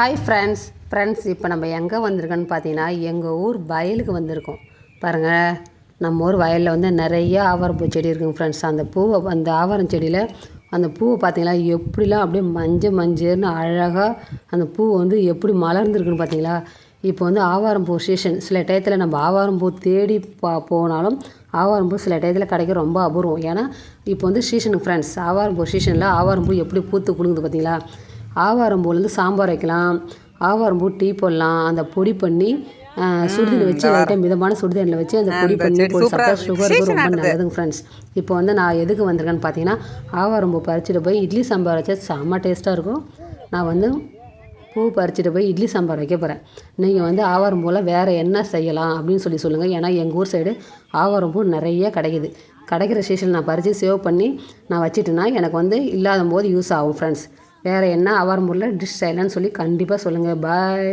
Hi friends friends இப்போ நம்ம எங்கே வந்திருக்கோன்னு பார்த்தீங்கன்னா எங்கள் ஊர் வயலுக்கு வந்திருக்கோம். பாருங்கள் நம்ம ஊர் வயலில் வந்து நிறைய ஆவாரப்பூ செடி இருக்குங்க ஃப்ரெண்ட்ஸ் அந்த பூவை அந்த ஆவாரம் செடியில் அந்த பூவை பார்த்தீங்களா எப்படிலாம் அப்படியே மஞ்சள் மஞ்சள்னு அழகாக அந்த பூ வந்து எப்படி மலர்ந்துருக்குன்னு பார்த்தீங்களா இப்போ வந்து ஆவாரம்பூ சீசன் சில டயத்தில் நம்ம ஆவாரம்பூ தேடி பா போனாலும் ஆவாரம்பூ சில டயத்தில் கிடைக்க ரொம்ப அபூர்வம். ஏன்னா இப்போ வந்து சீசனுக்கு ஃப்ரெண்ட்ஸ் ஆவாரம்பூ சீசனில் ஆவாரம்பூ எப்படி பூத்து குலுங்குது பார்த்தீங்களா ஆவாரம்பூலேருந்து சாம்பார் வைக்கலாம். ஆவாரம்பூ டீ போடலாம். அந்த பொடி பண்ணி சுடுதண்ணி வச்சு லைட்டாக மிதமான சுடுதண்ணியில் வச்சு அந்த பொடி பண்ணி போட்டு சாப்பிட்டா சுகருக்கு ரொம்ப நல்லதுங்க ஃப்ரெண்ட்ஸ் இப்போ வந்து நான் எதுக்கு வந்திருக்கேன்னு பார்த்தீங்கன்னா ஆவாரம்பூ பறிச்சுட்டு போய் இட்லி சாம்பார் வச்சா செம்ம டேஸ்ட்டாக இருக்கும். நான் வந்து பூ பறிச்சுட்டு போய் இட்லி சாம்பார் வைக்க போகிறேன் நீங்கள் வந்து ஆவாரம்பூவில் வேறு என்ன செய்யலாம் அப்படின்னு சொல்லி சொல்லுங்கள் ஏன்னா எங்கள் ஊர் சைடு ஆவாரம்பூ நிறைய கிடைக்குது. கிடைக்கிற சீசன் நான் பறித்து சேவ் பண்ணி நான் வச்சிட்டேன்னா எனக்கு வந்து இல்லாத போது யூஸ் ஆகும் ஃப்ரெண்ட்ஸ் வேறு என்ன ஆவாரம்பூவில் டிஷ் செய்யலாம்னு சொல்லி கண்டிப்பாக சொல்லுங்கள் பாய்